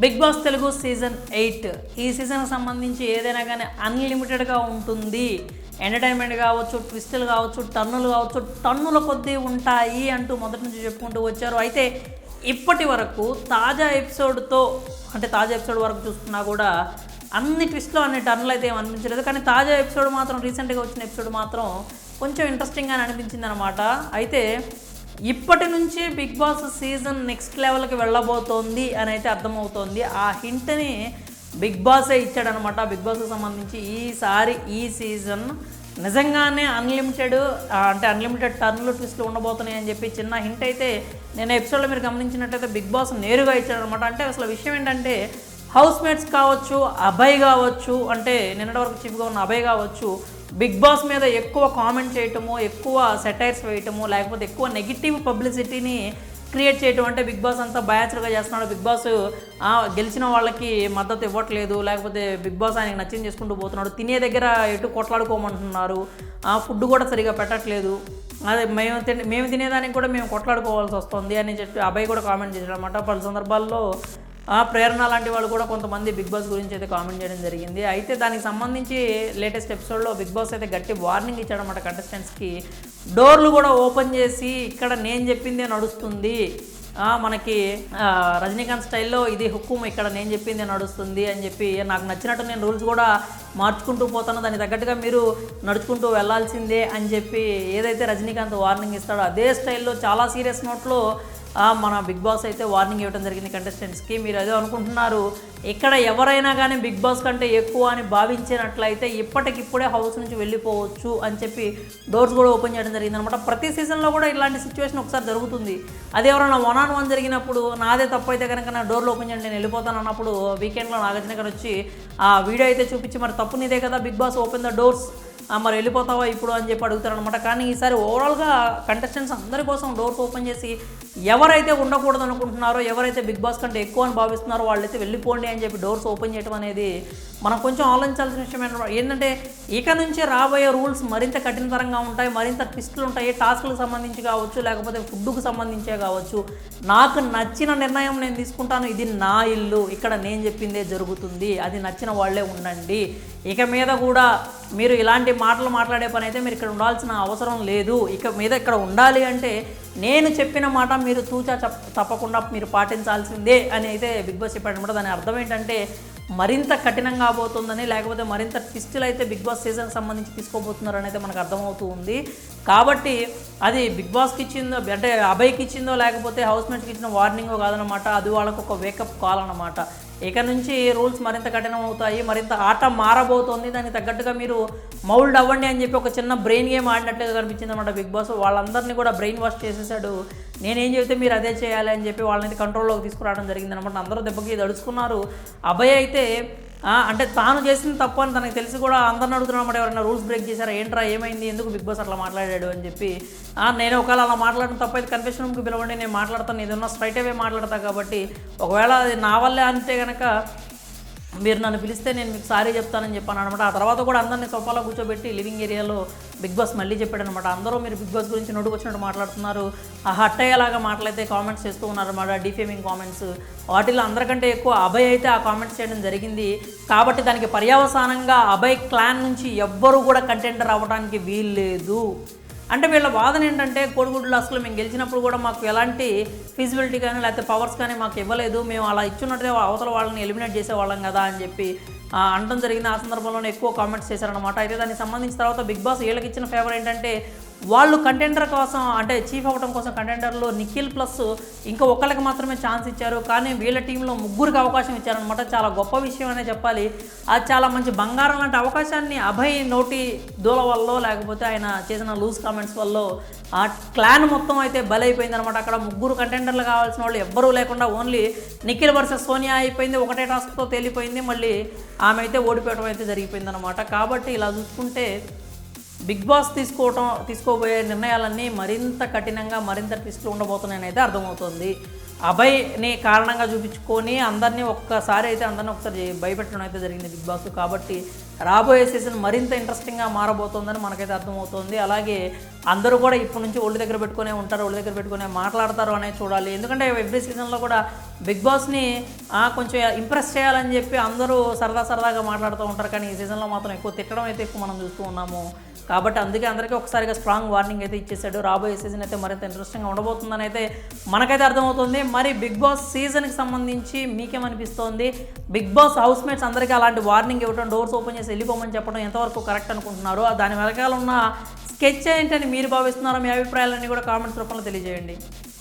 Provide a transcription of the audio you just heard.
Bigg Boss Telugu season eight. ఈ సీజన్కి సంబంధించి ఏదైనా కానీ అన్లిమిటెడ్గా ఉంటుంది. ఎంటర్టైన్మెంట్ కావచ్చు ట్విస్టులు కావచ్చు టన్నులు కావచ్చు టన్నుల కొద్దీ ఉంటాయి అంటూ మొదటి నుంచి చెప్పుకుంటూ వచ్చారు. అయితే ఇప్పటి వరకు తాజా ఎపిసోడ్తో అంటే తాజా ఎపిసోడ్ వరకు చూసుకున్నా కూడా అన్ని ట్విస్ట్లో అన్ని టన్నులు అయితే అనిపించలేదు. కానీ తాజా ఎపిసోడ్ మాత్రం రీసెంట్గా వచ్చిన ఎపిసోడ్ మాత్రం కొంచెం ఇంట్రెస్టింగ్గా అనిపించింది అనమాట అయితే ఇప్పటి నుంచి బిగ్ బాస్ సీజన్ నెక్స్ట్ లెవెల్కి వెళ్ళబోతోంది అని అయితే అర్థమవుతోంది. ఆ హింట్ని బిగ్ బాసే ఇచ్చాడనమాట. బిగ్ బాస్కి సంబంధించి ఈసారి ఈ సీజన్ నిజంగానే అన్లిమిటెడ్ అంటే అన్లిమిటెడ్ టర్న్లు ట్విస్ట్లు ఉండబోతున్నాయి అని చెప్పి చిన్న హింట్ అయితే నేను ఎపిసోడ్లో మీరు గమనించినట్టయితే బిగ్ బాస్ నేరుగా ఇచ్చాడనమాట. అంటే అసలు విషయం ఏంటంటే హౌస్ మేట్స్ కావచ్చు అభయ్ కావచ్చు అంటే నిన్నటి వరకు చీఫ్గా ఉన్న అభయ్ కావచ్చు బిగ్ బాస్ మీద ఎక్కువ కామెంట్ చేయటము ఎక్కువ సెటైర్స్ వేయటము లేకపోతే ఎక్కువ నెగిటివ్ పబ్లిసిటీని క్రియేట్ చేయటం అంటే బిగ్ బాస్ అంతా బయాచులుగా చేస్తున్నాడు. బిగ్ బాస్ గెలిచిన వాళ్ళకి మద్దతు ఇవ్వట్లేదు. లేకపోతే బిగ్ బాస్ ఆయనకి నచ్చింది చేసుకుంటూ పోతున్నాడు. తినే దగ్గర ఎటు కొట్లాడుకోమంటున్నారు. ఆ ఫుడ్ కూడా సరిగా పెట్టట్లేదు. అదే మేము తినే మేము తినేదానికి కూడా మేము కొట్లాడుకోవాల్సి వస్తుంది అని చెప్పి అబ్బాయి కూడా కామెంట్ చేశాడు అనమాట పలు సందర్భాల్లో ప్రేరణ లాంటి వాళ్ళు కూడా కొంతమంది బిగ్ బాస్ గురించి అయితే కామెంట్ చేయడం జరిగింది. అయితే దానికి సంబంధించి లేటెస్ట్ ఎపిసోడ్లో బిగ్ బాస్ అయితే గట్టి వార్నింగ్ ఇచ్చాడనమాట కంటెస్టెంట్స్కి. డోర్లు కూడా ఓపెన్ చేసి ఇక్కడ నేను చెప్పిందే నడుస్తుంది. మనకి రజనీకాంత్ స్టైల్లో ఇది హుక్కుం ఇక్కడ నేను చెప్పిందే నడుస్తుంది అని చెప్పి నాకు నచ్చినట్టు నేను రూల్స్ కూడా మార్చుకుంటూ పోతాను దానికి తగ్గట్టుగా మీరు నడుచుకుంటూ వెళ్ళాల్సిందే అని చెప్పి ఏదైతే రజనీకాంత్ వార్నింగ్ ఇస్తాడో అదే స్టైల్లో చాలా సీరియస్ నోట్లో మన బిగ్ బాస్ అయితే వార్నింగ్ ఇవ్వడం జరిగింది కంటెస్టెంట్స్కి మీరు అదే అనుకుంటున్నారు ఇక్కడ ఎవరైనా కానీ బిగ్ బాస్ కంటే ఎక్కువ అని భావించినట్లయితే ఇప్పటికిప్పుడే హౌస్ నుంచి వెళ్ళిపోవచ్చు అని చెప్పి డోర్స్ కూడా ఓపెన్ చేయడం జరిగింది అనమాట ప్రతి సీజన్లో కూడా ఇలాంటి సిచ్యువేషన్ ఒకసారి జరుగుతుంది. అది ఎవరైనా వన్ ఆన్ వన్ జరిగినప్పుడు నాదే తప్పు అయితే కనుక నా డోర్లు ఓపెన్ చేయండి నేను వెళ్ళిపోతాను అన్నప్పుడు వీకెండ్లో నాగార్జున గారు వచ్చి ఆ వీడియో అయితే చూపించి మరి తప్పు నీదే కదా Bigg Boss open the doors. మరి వెళ్ళిపోతావా ఇప్పుడు? అని చెప్పి అడుగుతారనమాట కానీ ఈసారి ఓవరాల్గా కంటెస్టెంట్స్ అందరి కోసం డోర్స్ ఓపెన్ చేసి ఎవరైతే ఉండకూడదు అనుకుంటున్నారో ఎవరైతే బిగ్ బాస్ కంటే ఎక్కువ అని భావిస్తున్నారో వాళ్ళైతే వెళ్ళిపోండి అని చెప్పి డోర్స్ ఓపెన్ చేయడం అనేది మనం కొంచెం ఆలోచించాల్సిన విషయం ఏంటంటే- ఏంటంటే ఇక నుంచి రాబోయే రూల్స్ మరింత కఠినతరంగా ఉంటాయి మరింత ట్విస్టులు ఉంటాయి. టాస్క్లకు సంబంధించి కావచ్చు లేకపోతే ఫుడ్కు సంబంధించే కావచ్చు. నాకు నచ్చిన నిర్ణయం నేను తీసుకుంటాను. ఇది నా ఇల్లు. ఇక్కడ నేను చెప్పిందే జరుగుతుంది. అది నచ్చిన వాళ్ళే ఉండండి. ఇక మీద కూడా మీరు ఇలాంటి మాటలు మాట్లాడే పని అయితే మీరు ఇక్కడ ఉండాల్సిన అవసరం లేదు. ఇక మీద ఇక్కడ ఉండాలి అంటే నేను చెప్పిన మాట మీరు తూచా చప్ తప్పకుండా మీరు పాటించాల్సిందే అని అయితే బిగ్ బాస్ చెప్పాడనమాట దాని అర్థం ఏంటంటే మరింత కఠినంగా పోతుందని లేకపోతే మరింత ట్విస్టులు అయితే బిగ్ బాస్ సీజన్కి సంబంధించి తీసుకోబోతున్నారని అయితే మనకు అర్థమవుతూ ఉంది. కాబట్టి అది బిగ్ బాస్కి ఇచ్చిందో అంటే అభయ్కి ఇచ్చిందో లేకపోతే హౌస్ మేట్స్కి ఇచ్చిన వార్నింగో కాదనమాట అది వాళ్ళకు ఒక వేకప్ కాల్ అనమాట ఇక నుంచి రూల్స్ మరింత కఠినం అవుతాయి మరింత ఆట మారబోతోంది. దానికి తగ్గట్టుగా మీరు మౌల్డ్ అవ్వండి అని చెప్పి ఒక చిన్న బ్రెయిన్ గేమ్ ఆడినట్లుగా కనిపించింది అనమాట బిగ్ బాస్. వాళ్ళందరినీ కూడా బ్రెయిన్ వాష్ చేసేసాడు నేనేం చెబితే మీరు అదే చేయాలి అని చెప్పి వాళ్ళని కంట్రోల్లోకి తీసుకురావడం జరిగింది అనమాట అందరూ దెబ్బకి దడుచుకున్నారు అభయ్ అయితే అంటే తాను చేసిన తప్పు అని తనకు తెలిసి కూడా అందరిని అడుగుతున్నమాట ఎవరైనా రూల్స్ బ్రేక్ చేశారా ఏంట్రా ఏమైంది ఎందుకు బిగ్ బాస్ అట్లా మాట్లాడాడు అని చెప్పి. నేను ఒకవేళ అలా మాట్లాడిన తప్ప అయితే కన్ఫెషన్ రూమ్కి పిలవండి నేను మాట్లాడతాను ఏదన్నా స్ట్రైట్ అవే మాట్లాడతా కాబట్టి. ఒకవేళ అది నా వల్లే అంటే కనుక మీరు నన్ను పిలిస్తే నేను మీకు సారీ చెప్తానని చెప్పాను అనమాట. ఆ తర్వాత కూడా అందరినీ సోఫాలో కూర్చోబెట్టి లివింగ్ ఏరియాలో బిగ్ బాస్ మళ్ళీ చెప్పాడు అనమాట అందరూ మీరు బిగ్ బాస్ గురించి నోటుకు వచ్చినట్టు మాట్లాడుతున్నారు. ఆ హట్ అయ్యేలాగా మాటలైతే కామెంట్స్ చేస్తూ ఉన్నారన్నమాట. డిఫేమింగ్ కామెంట్స్ వాటిలో అందరికంటే ఎక్కువ అభయ్ అయితే ఆ కామెంట్స్ చేయడం జరిగింది. కాబట్టి దానికి పర్యవసానంగా అభయ్ క్లాన్ నుంచి ఎవ్వరూ కూడా కంటెంటర్ అవ్వడానికి వీల్లేదు. అంటే వీళ్ళ వాదన ఏంటంటే కోడిగుడ్లు అసలు మేము గెలిచినప్పుడు కూడా మాకు ఎలాంటి ఫీజిబిలిటీ కానీ లేకపోతే పవర్స్ కానీ మాకు ఇవ్వలేదు. మేము అలా ఇచ్చున్నట్టే అవతల వాళ్ళని ఎలిమినేట్ చేసేవాళ్ళం కదా అని చెప్పి అనడం జరిగింది. ఆ సందర్భంలోనే ఎక్కువ కామెంట్స్ చేశారనమాట అయితే దానికి సంబంధించిన తర్వాత బిగ్ బాస్ వీళ్ళకి ఇచ్చిన ఫేవర్ ఏంటంటే వాళ్ళు కంటెండర్ కోసం అంటే చీఫ్ అవ్వడం కోసం కంటెండర్లో నిఖిల్ ప్లస్ ఇంకా ఒకళ్ళకి మాత్రమే ఛాన్స్ ఇచ్చారు. కానీ వీళ్ళ టీంలో ముగ్గురికి అవకాశం ఇచ్చారనమాట చాలా గొప్ప విషయం అనే చెప్పాలి. అది చాలా మంచి బంగారం లాంటి అవకాశాన్ని అభయ్ నోటి దూల వల్ల లేకపోతే ఆయన చేసిన లూజ్ కామెంట్స్ వల్ల ఆ క్లాన్ మొత్తం అయితే బలైపోయింది అనమాట అక్కడ ముగ్గురు కంటెండర్లు కావాల్సిన వాళ్ళు ఎవ్వరూ లేకుండా ఓన్లీ నిఖిల్ వర్సెస్ సోనియా అయిపోయింది. ఒకటే టాస్క్తో తేలిపోయింది. మళ్ళీ ఆమె అయితే ఓడిపోవడం అయితే జరిగిపోయిందనమాట కాబట్టి ఇలా చూసుకుంటే బిగ్ బాస్ తీసుకోవటం తీసుకోబోయే నిర్ణయాలన్నీ మరింత కఠినంగా మరింత ట్విస్ట్లు ఉండబోతున్నాయని అయితే అర్థమవుతుంది. అభయ్ని కారణంగా చూపించుకొని అందరినీ ఒక్కసారి అయితే అందరినీ ఒకసారి భయపెట్టడం అయితే జరిగింది బిగ్ బాస్ కాబట్టి రాబోయే సీజన్ మరింత ఇంట్రెస్టింగ్గా మారబోతోందని మనకైతే అర్థమవుతోంది. అలాగే అందరూ కూడా ఇప్పటి నుంచి ఒళ్ళు దగ్గర పెట్టుకునే ఉంటారు ఒళ్ళు దగ్గర పెట్టుకునే మాట్లాడతారు అనేది చూడాలి. ఎందుకంటే ఎవ్రీ సీజన్లో కూడా బిగ్ బాస్ని కొంచెం ఇంప్రెస్ చేయాలని చెప్పి అందరూ సరదా సరదాగా మాట్లాడుతూ ఉంటారు. కానీ ఈ సీజన్లో మాత్రం ఎక్కువ తిట్టడం అయితే ఎక్కువ మనం చూస్తూ ఉన్నాము. కాబట్టి అందుకే అందరికీ ఒకసారిగా స్ట్రాంగ్ వార్నింగ్ అయితే ఇచ్చేసాడు రాబోయే సీజన్ అయితే మరింత ఇంట్రెస్టింగ్గా ఉండబోతుందని అయితే మనకైతే అర్థమవుతుంది. మరి బిగ్ బాస్ సీజన్కి సంబంధించి మీకేమనిపిస్తోంది? బిగ్ బాస్ హౌస్ మేట్స్ అందరికీ అలాంటి వార్నింగ్ ఇవ్వడం డోర్స్ ఓపెన్ చేసి వెళ్ళిపోమని చెప్పడం ఎంతవరకు కరెక్ట్ అనుకుంటున్నారు? దాని వెనకాల ఉన్న స్కెచ్ ఏంటని మీరు భావిస్తున్నారో? మీ అభిప్రాయాలన్నీ కూడా కామెంట్స్ రూపంలో తెలియజేయండి.